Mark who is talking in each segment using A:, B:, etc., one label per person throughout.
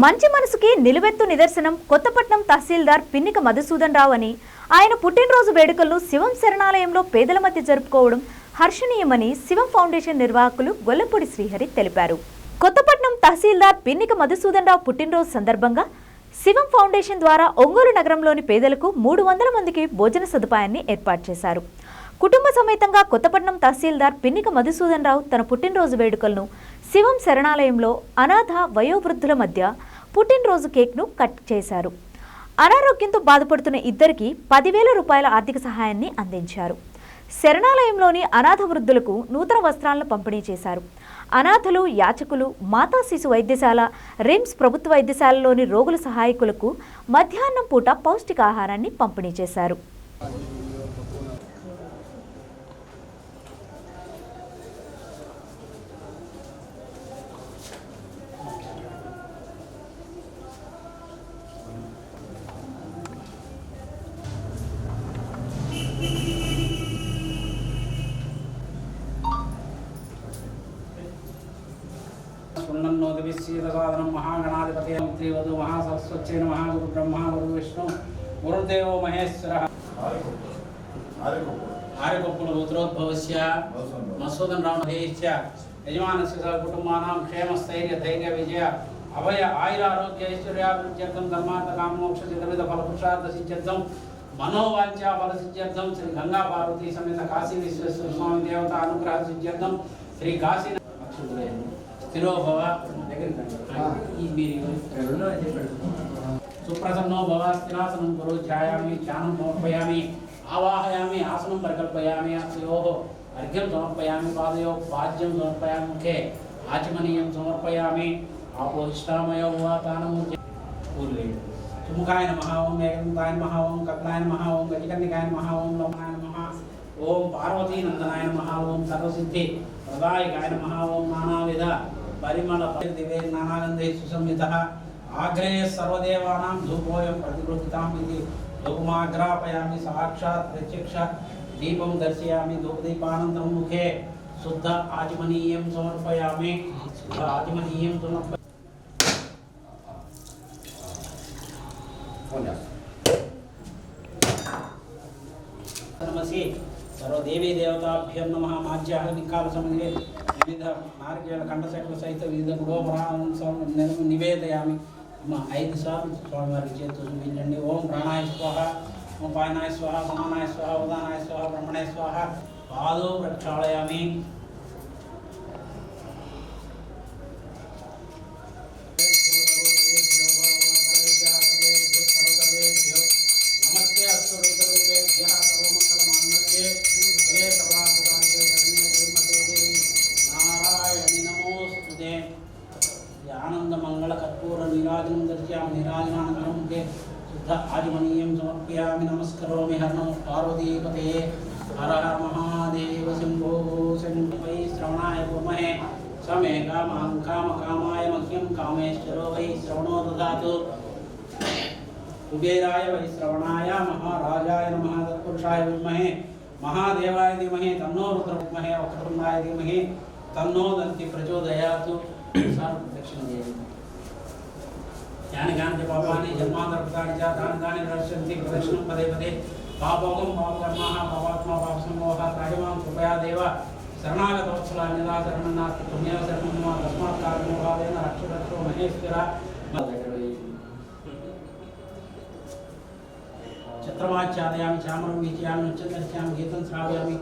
A: మంచి మనసుకి నిలువెత్తు నిదర్శనం కొత్తపట్నం తహసీల్దార్ పిన్నిక మధుసూదన్ రావు అని. ఆయన పుట్టినరోజు వేడుకలను శివం శరణాలయంలో పేదల మధ్య జరుపుకోవడం హర్షణీయమని శివం ఫౌండేషన్ నిర్వాహకులు గొల్లపూడి శ్రీహరి తెలిపారు. కొత్తపట్నం తహసీల్దార్ పిన్నిక మధుసూదన్ రావు పుట్టినరోజు సందర్భంగా శివం ఫౌండేషన్ ద్వారా ఒంగోలు నగరంలోని పేదలకు మూడు వందల మందికి భోజన సదుపాయాన్ని ఏర్పాటు చేశారు. కుటుంబ సమేతంగా కొత్తపట్నం తహసీల్దార్ పిన్నిక మధుసూదన్ రావు తన పుట్టినరోజు వేడుకలను శివం శరణాలయంలో అనాథ వయోవృద్ధుల మధ్య పుట్టినరోజు కేక్ను కట్ చేశారు. అనారోగ్యంతో బాధపడుతున్న ఇద్దరికి పదివేల రూపాయల ఆర్థిక సహాయాన్ని అందించారు. శరణాలయంలోని అనాథ వృద్ధులకు నూతన వస్త్రాలను పంపిణీ చేశారు. అనాథలు యాచకులు మాతా శిశు వైద్యశాల రిమ్స్ ప్రభుత్వ వైద్యశాలలోని రోగుల సహాయకులకు మధ్యాహ్నం పూట పౌష్టికాహారాన్ని పంపిణీ చేశారు.
B: సున్నన్నోదివిశ్రీతసాదనం మహాగణాధిపతి శ్రీవధు మహాసరస్వచ్చేన మహాగురు బ్రహ్మ గురు విష్ణు గురుదేవో మహేశ్వర ఆర్యగొప్పుల పుత్రోద్భవస్య మసూదన్ రామధేయశ్చ యజమానస్య సహ కుటుంబానాం క్షేమ స్థైర్య ధైర్య విజయ అభయ ఆయుర ఆరోగ్య ఐశ్వర్యాభివృద్ధ్యర్థం ధర్మార్థ కామోక్ష చిత్తమిత ఫలపురుషార్థ సిద్ధ్యర్థం మనోవాంఛ ఫల సిద్ధ్యర్థం శ్రీ గంగా పార్వతీ సమేత కాశీ విశ్వేశ్వర స్వామి దేవత అనుగ్రహ సిద్ధ్యర్థం శ్రీ కాశీ స్థిరోభవ ఈ మీరు సుప్రసన్నో భవ స్థిరాసనం గురు ఛాయామి ధ్యానం సమర్పయామి ఆవాహయామి ఆసనం పరికల్పయామి అస్యోः అర్ఘ్యం సమర్పయామి పాదయో పాద్యం సమర్పయామి ముఖే ఆచమనీయం సమర్పయామి ఆపోహిష్టామయో వాతానం పూర్లేడు సుముఖాయ నమః ఓం ఏకదంతాయ నమః ఓం కపిలాయ నమః ఓం గజకర్ణికాయ నమః ఓం లోమాయ నమః ఓం పార్వతీ నందనాయ నమః ఓం సర్వసిద్ధి ప్రదాయకాయ నమః ఓం నానావిధ परिमलपतिर्दिवेन्नानन्दे सुसंहितः आग्रे सर्वदेवानां धूपोऽयं प्रतिगृहिताम् इति धूपमाग्रापयामि साक्षात् प्रत्यक्ष दीपं दर्शयामि धूपदीपानन्तरं मुखे शुद्ध आचमनीयं समर्पयामि। आचमनीयं समर्प नमसि सर्वदेवी देवताभ्यं नमः। माज्याः निकालसमये వివిధ నారికేళ కండశక్ల సహిత వివిధ గుడోపరాణం నివేదయామి. అమ్మ ఐదు సార్లు స్వామివారికి చేతు చూపించండి. ఓం ప్రాణాయ స్వాహ ఓం పాయనాయ స్వాహ సమానాయ స్వాహ ఉదానాయ స్వాహ బ్రహ్మణాయ స్వాహ పాదో ప్రక్షాళయామి. ఆనంద మంగళ కర్పూర నీరాజనం దర్శయామి నీరాజనానందరం ముఖే శుద్ధ ఆజమనీయం సమర్పయామి నమస్కరోమి హర నమ పార్వతీపతే హర హర మహాదేవ శంభో శంభై శ్రవణాయ కుర్మహే సమే కామాం కామ కామాయ మహ్యం కామేశ్వరో వై శ్రవణో దదాతు కుబేరాయ వై శ్రవణాయ మహారాజాయ నమః తత్పురుషాయ విద్మహే మహాదేవాయ ధీమహి తన్నో రుద్ర విద్మహే వక్రతుండాయ ధీమహి జ్ఞానగాంధి జన్మాంతర్గతాని చ తాని తాని ప్రదర్శించి ప్రదర్శనం పదే పదే. పాపోగం పాపకర్మాः పాపాత్మా పాపసమోహ రాజమాం కృపయా దేవ శరణాగతవత్సల అన్యదా శరణం నాస్తి త్వమేవ శరణం మమ తస్మాత్ కారణోభావేన రక్ష మహేశ్వర. చిత్రమాచ్ఛాదయామి చామరం వీచయామి నృత్యం గీతం శ్రావయామి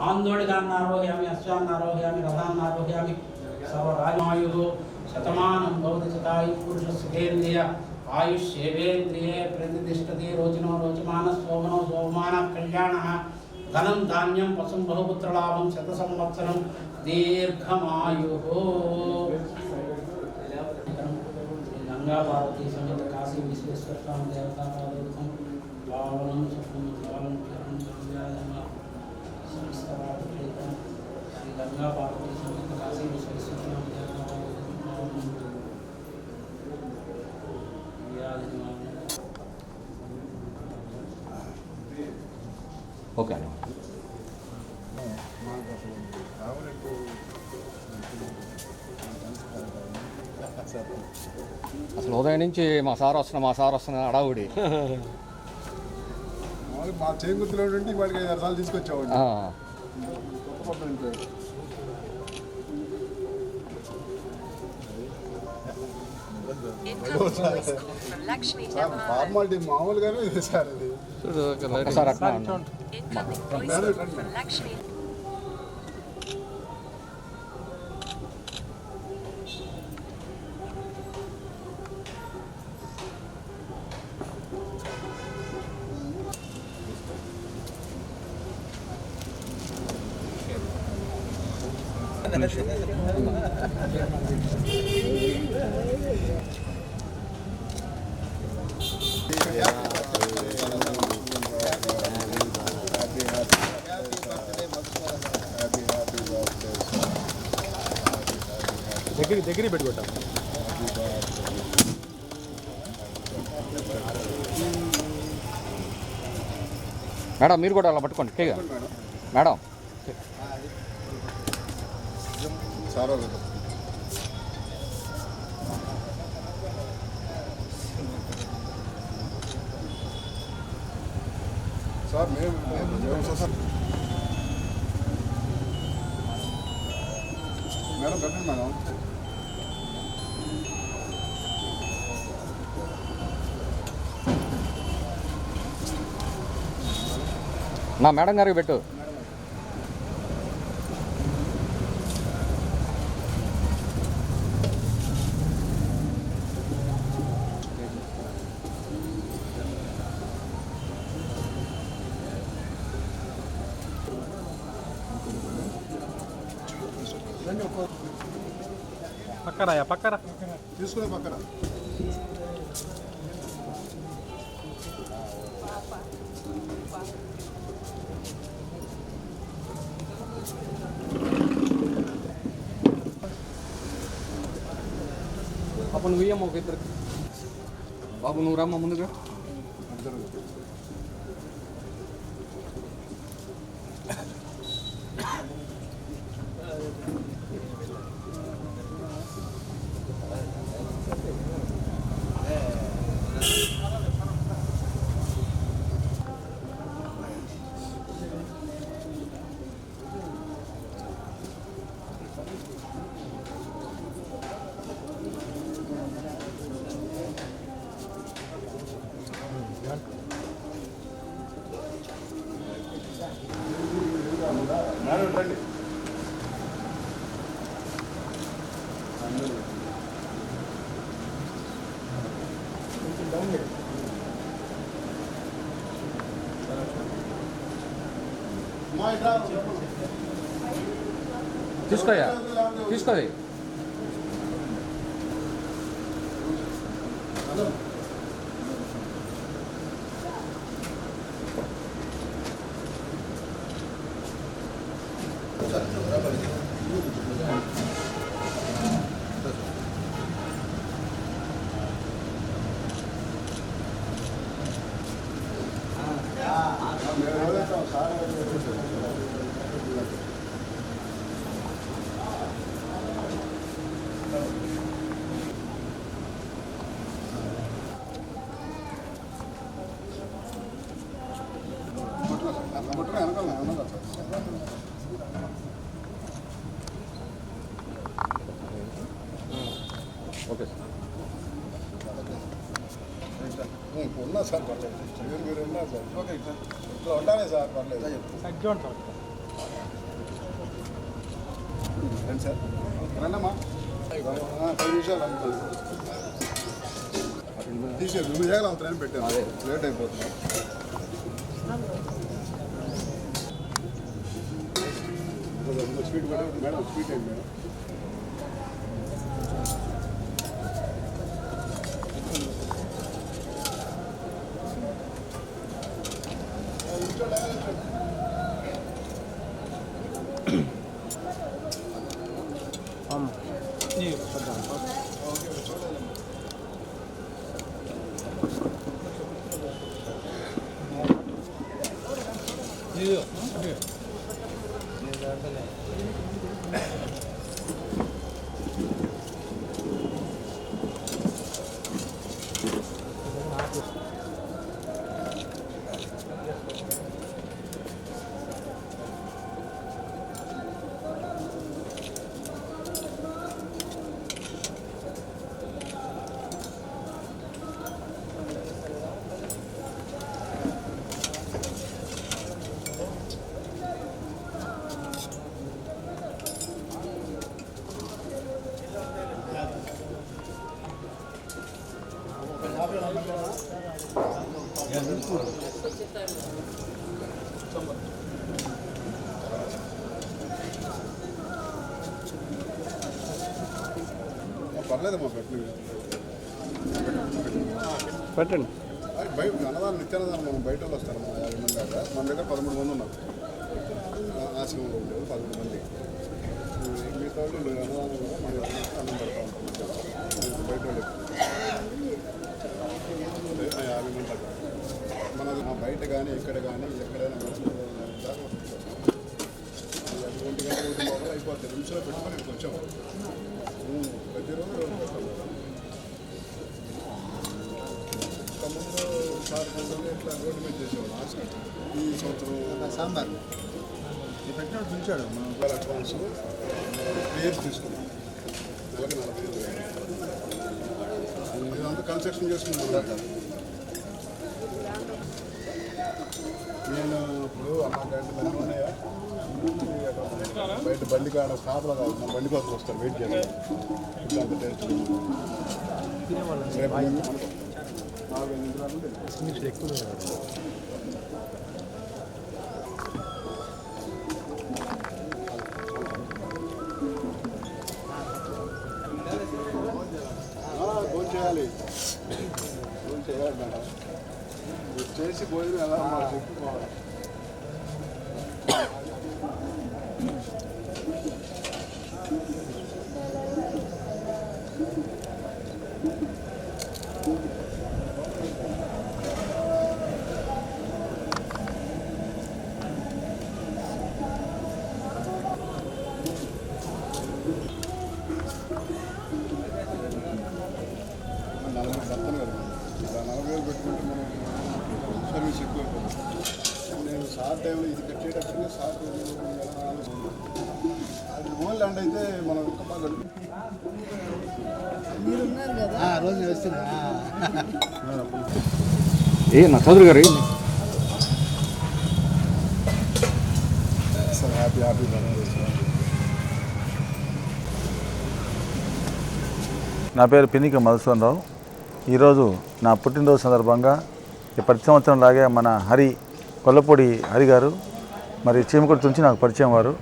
B: ఆందోళికాన్ని ఆరోహయామి అశ్వాన్ని ఆరోహయామి రథాన్ని ఆరోహయామి సర్వరాజమాయు శతమానం భవతి శతాయు పురుష సుఖేంద్రియ ఆయుష్యేవేంద్రియే ప్రతిష్టతి రోచనో రోచమాన శోభనో శోభమాన కళ్యాణ ధనం ధాన్యం పశుం బహుపుత్రలాభం శత సంవత్సరం దీర్ఘమాయు గంగా పార్వతీ సమేత కాశీ విశ్వేశ్వర స్వామి దేవతాపాదం పావనం సుఖం పావనం చరణం సంధ్యాయమ సంస్థాపేతం శ్రీ గంగా పార్వతీ సమేత కాశీ విశ్వ స్వామి దేవతా పాదోదకం పావనం వ్యాధినివారణ
C: ఓకే అండి సార్
D: అసలు ఉదయం నుంచి మా సార్ వస్తున్నా మా సార్ వస్తున్నా అడావుడి.
C: మామూలుగా మా చేంగుర్తిలో ఉంటే వాడికి ఐదు సార్లు తీసుకొచ్చామండి. సార్. ఫార్మాలిటీ మామూలుగానే ఇది సార్ ఇది
D: ఒకసారి అట్లా.
E: Incoming voice call from Lakshmi.
C: దగ్గర దగ్గర పెట్టుకుంటాం
D: మేడం మీరు కూడా అలా పట్టుకోండి. కేగా మేడం.
C: సార్ సార్ మేము మేము మేము సార్ మేడం పెట్టండి మేడం.
D: నా మేడం గారికి పెట్టు.
F: పక్కరాయా పక్కరా.
C: తీసుకునే పక్కన
D: బాబు నువ్వు ఇయ్యమ్మ ఒక ఇద్దరు బాబు నువ్వు రమ్మ ముందుగా తీసుకోయా తీసుకోది
C: మేము వదిలేస్తాం సార్ అట్లా ముట్టగా వెనకాల వెనకాల సార్
D: ఓకే సార్
C: ఇప్పుడు ఉన్నా సార్ పర్లేదు మీరు మీరు ఉన్నారు సార్ ఓకే ఇట్లా ఇట్లా
F: తగ్గి
C: రండి సార్? ఆ, పది నిమిషాలు అనుకోండి తీసేది నువ్వు చేయాలి అవుతారని పెట్టాను. లేట్ అయిపోతుంది. స్పీడ్ మేడం మేడం స్పీడ్ అయింది మేడం Tá bom.
D: పెట్టండి.
C: బయట అన్నదానం నిత్యాన్నదానం మనం బయట వాళ్ళు వస్తారు మన యాభై మంది దాకా మన దగ్గర పదమూడు మంది ఉన్నారు. ఆశ్రమంలో ఉండేది పదమూడు మంది. మిగతా వాళ్ళు అన్నదానం కూడా మన అన్నం పెడతా ఉంటాం బయట వాళ్ళు యాభై మంది దాకా మన బయట కానీ ఇక్కడ కానీ ఎక్కడైనా దాకా ఒంటి గంట ఒకటి లోపల అయిపోతుంది నిమిషంలో పెట్టుకొని ఇక్కడికి వచ్చాము ఉమ్, సార్ ఇట్లా రోడ్డు మీద చేసేవాడు ఈ సంవత్సరం సాంబార్ ఈ పిలిచాడు మనం అడ్వాన్స్ క్లియర్ తీసుకున్నాం నెలకి నలభై ఐదు వేలు. ఇదంతా కన్స్ట్రక్షన్ చేసుకున్నాం నేను ఇప్పుడు అమ్మ గంట బయట బండి కాడ కాపలా కాదు బండి కోసం వస్తారు వెయిట్ చేయాలి ఇట్లా చేయాలి. చేయాలి మేడం. మీరు చేసి భోజనం ఎలా చెప్పుకోవాలి నలభై సత్తాను కదా ఇలా నలభై వేలు పెట్టుకుంటే మనం సర్వీస్ ఎక్కువ అయిపోతుంది నేను సార్ టైంలో ఇది కట్టేటప్పుడు సార్ అది ఓన్ ల్యాండ్ అయితే మనం ఒక్క బాగా
G: రోజు వస్తున్నా.
D: ఏ నా చదువు గారు
C: సార్ హ్యాపీ హ్యాపీ
H: నా పేరు పిన్నిక మధుసూదనరావు ఈరోజు నా పుట్టినరోజు సందర్భంగా ఈ ప్రతి సంవత్సరం లాగే మన హరి కొల్లపూడి హరిగారు మరి చీమకుడి నుంచి నాకు పరిచయం వారు.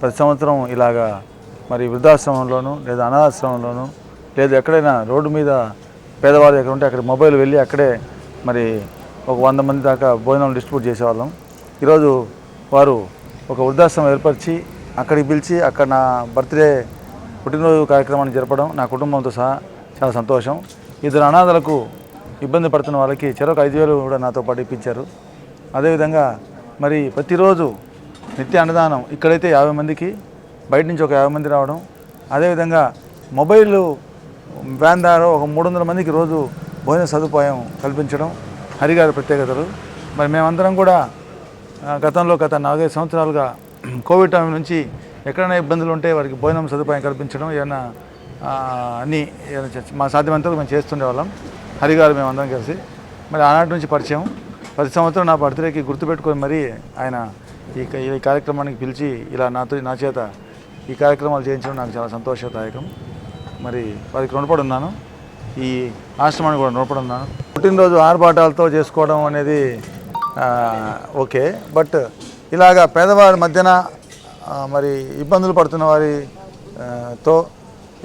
H: ప్రతి సంవత్సరం ఇలాగా మరి వృద్ధాశ్రమంలోనూ లేదా అనాథాశ్రమంలోనూ లేదా ఎక్కడైనా రోడ్డు మీద పేదవాళ్ళు ఎక్కడ ఉంటే అక్కడ మొబైల్ వెళ్ళి అక్కడే మరి ఒక వంద మంది దాకా భోజనం డిస్ట్రిబ్యూట్ చేసేవాళ్ళం. ఈరోజు వారు ఒక వృద్ధాశ్రమం ఏర్పరిచి అక్కడికి పిలిచి అక్కడ నా బర్త్డే పుట్టినరోజు కార్యక్రమాన్ని జరపడం నా కుటుంబంతో సహా చాలా సంతోషం. ఇద్దరు అనాథలకు ఇబ్బంది పడుతున్న వాళ్ళకి చెరొక ఐదు వేలు కూడా నాతో పాటు ఇప్పించారు. అదేవిధంగా మరి ప్రతిరోజు నిత్య అన్నదానం ఇక్కడైతే యాభై మందికి బయట నుంచి ఒక యాభై మంది రావడం. అదేవిధంగా మొబైల్ వ్యాన్ ద్వారా ఒక మూడు వందల మందికి రోజు భోజన సదుపాయం కల్పించడం హరిగారి ప్రత్యేకతలు. మరి మేమందరం కూడా గతంలో గత నాలుగైదు సంవత్సరాలుగా కోవిడ్ టైం నుంచి ఎక్కడైనా ఇబ్బందులు ఉంటే వారికి భోజనం సదుపాయం కల్పించడం ఏమైనా అన్నీ మా సాధ్యమంతా మేము చేస్తుండే వాళ్ళం. హరిగారు మేమందరం కలిసి. మరి ఆనాటి నుంచి పరిచయం. ప్రతి సంవత్సరం నా బర్త్డేకి గుర్తుపెట్టుకొని మరి ఆయన ఈ క- ఈ కార్యక్రమానికి పిలిచి ఇలా నాతో నా చేత ఈ కార్యక్రమాలు చేయించడం నాకు చాలా సంతోషదాయకం. మరి వారికి రుణపడి ఉన్నాను ఈ ఆశ్రమానికి కూడా రుణపడి ఉన్నాను పుట్టినరోజు ఆర్భాటాలతో చేసుకోవడం అనేది ఓకే. బట్ ఇలాగా పేదవారి మధ్యన మరి ఇబ్బందులు పడుతున్న వారితో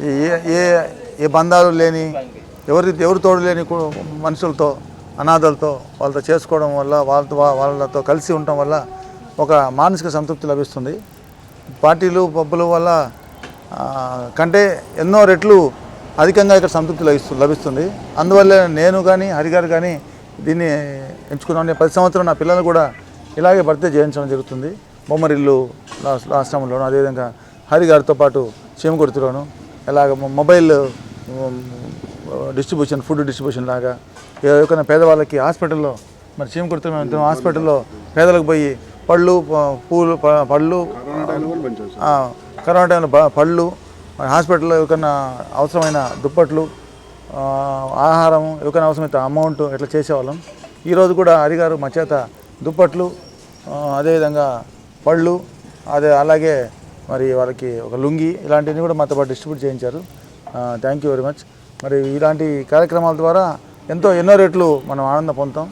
H: ఈ ఏ ఏ ఏ బంధాలు లేని ఎవరి ఎవరి తోడు లేని మనుషులతో అనాథలతో వాళ్ళతో చేసుకోవడం వల్ల వాళ్ళతో వాళ్ళతో కలిసి ఉండటం వల్ల ఒక మానసిక సంతృప్తి లభిస్తుంది. పార్టీలు పబ్బుల వల్ల కంటే ఎన్నో రెట్లు అధికంగా ఇక్కడ సంతృప్తి లభిస్తు లభిస్తుంది. అందువల్ల నేను కానీ హరిగారు కానీ దీన్ని ఎంచుకున్నాను పది సంవత్సరం నా పిల్లలు కూడా ఇలాగే భర్తీ చేయించడం జరుగుతుంది. బొమ్మరిల్లు ఆశ్రమంలోను అదేవిధంగా హరిగారితో పాటు చీమకుర్తిలోను ఇలాగ మొబైల్ డిస్ట్రిబ్యూషన్ ఫుడ్ డిస్ట్రిబ్యూషన్ లాగా ఎవరికైనా పేదవాళ్ళకి హాస్పిటల్లో మరి చీమకుర్తిలో మేము హాస్పిటల్లో పేదలకు పోయి పళ్ళు పూలు పళ్ళు
C: కరోనా టైంలో
H: పళ్ళు హాస్పిటల్లో ఎవరికైనా అవసరమైన దుప్పట్లు ఆహారం ఎవరికైనా అవసరమైతే అమౌంట్ ఇట్లా చేసేవాళ్ళం. ఈరోజు కూడా అరిగారు మా చేత దుప్పట్లు అదేవిధంగా పళ్ళు అదే అలాగే మరి వాళ్ళకి ఒక లుంగి ఇలాంటివన్నీ కూడా మాతో పాటు డిస్ట్రిబ్యూట్ చేయించారు. థ్యాంక్ యూ వెరీ మచ్ మరి ఇలాంటి కార్యక్రమాల ద్వారా ఎంతో ఎన్నో రెట్లు మనం ఆనందం పొందుతాం.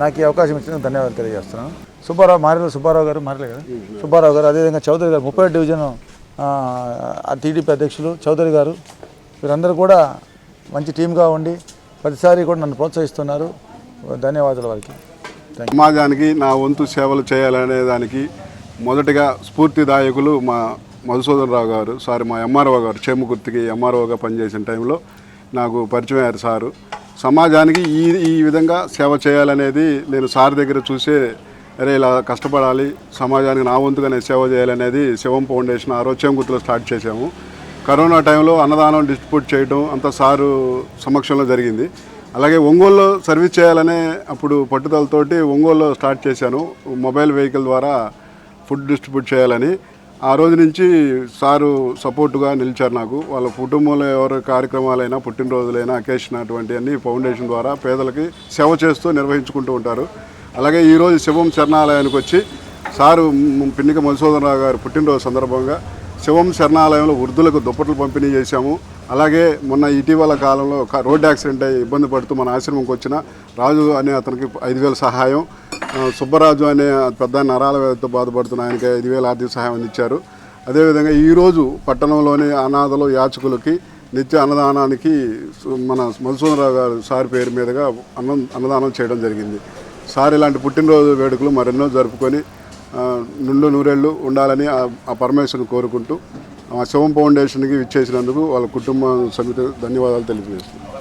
H: నాకు ఈ అవకాశం ఇచ్చినందుకు ధన్యవాదాలు తెలియజేస్తున్నాను. సుబ్బారావు మారేల సుబ్బారావు గారు మారలే కదా సుబ్బారావు గారు అదేవిధంగా చౌదరి గారు ముప్పై డివిజన్ టీడీపీ అధ్యక్షులు చౌదరి గారు. వీరందరూ కూడా మంచి టీమ్గా ఉండి ప్రతిసారి కూడా నన్ను ప్రోత్సహిస్తున్నారు. ధన్యవాదాలు వారికి.
C: సమాజానికి నా వంతు సేవలు చేయాలనే దానికి మొదటిగా స్ఫూర్తిదాయకులు మా మధుసూదన్ రావు గారు సారీ మా ఎంఆర్ఓ గారు చేమకుర్తికి ఎంఆర్ఓగా పనిచేసిన టైంలో నాకు పరిచయం అయ్యారు సారు. సమాజానికి ఈ ఈ విధంగా సేవ చేయాలనేది నేను సార్ దగ్గర చూసే అరే ఇలా కష్టపడాలి సమాజానికి నా వంతుగా నేను సేవ చేయాలనేది శివం ఫౌండేషన్ ఆ గుర్తులో స్టార్ట్ చేశాము. కరోనా టైంలో అన్నదానం డిస్ట్రిబ్యూట్ చేయడం అంతా సారు సమక్షంలో జరిగింది. అలాగే ఒంగోలులో సర్వీస్ చేయాలనే అప్పుడు పట్టుదలతోటి ఒంగోలులో స్టార్ట్ చేశాను. మొబైల్ వెహికల్ ద్వారా ఫుడ్ డిస్ట్రిబ్యూట్ చేయాలని. ఆ రోజు నుంచి సారు సపోర్టుగా నిలిచారు నాకు. వాళ్ళ కుటుంబంలో ఎవరి కార్యక్రమాలైనా పుట్టినరోజులైనా అకేషన్ అటువంటివన్నీ ఫౌండేషన్ ద్వారా పేదలకి సేవ చేస్తూ నిర్వహించుకుంటూ ఉంటారు. అలాగే ఈరోజు శివం శరణాలయానికి వచ్చి సారు పిన్నిక మధుసూదనరావు గారు పుట్టినరోజు సందర్భంగా శివం శరణాలయంలో వృద్ధులకు దుప్పట్లు పంపిణీ చేశాము. అలాగే మొన్న ఇటీవల కాలంలో ఒక రోడ్డు యాక్సిడెంట్ అయ్యి ఇబ్బంది పడుతూ మన ఆశ్రమంకి వచ్చిన రాజు అనే అతనికి ఐదు వేల సహాయం సుబ్బరాజు అనే పెద్ద నరాల వ్యాధితో బాధపడుతున్న ఆయనకి ఐదు వేల ఆర్థిక సహాయం అందించారు. అదేవిధంగా ఈరోజు పట్టణంలోని అనాథలు యాచకులకి నిత్య అన్నదానానికి మన మధుసూదనరావు గారు సార్ పేరు మీదుగా అన్నం అన్నదానం చేయడం జరిగింది. సార్ ఇలాంటి పుట్టినరోజు వేడుకలు మరెన్నో జరుపుకొని నుండు నూరేళ్ళు ఉండాలని ఆ- పరమేశ్వరుని కోరుకుంటూ శివం ఫౌండేషన్కి ఇచ్చేసినందుకు వాళ్ళ కుటుంబ సమితి ధన్యవాదాలు తెలియజేస్తున్నాను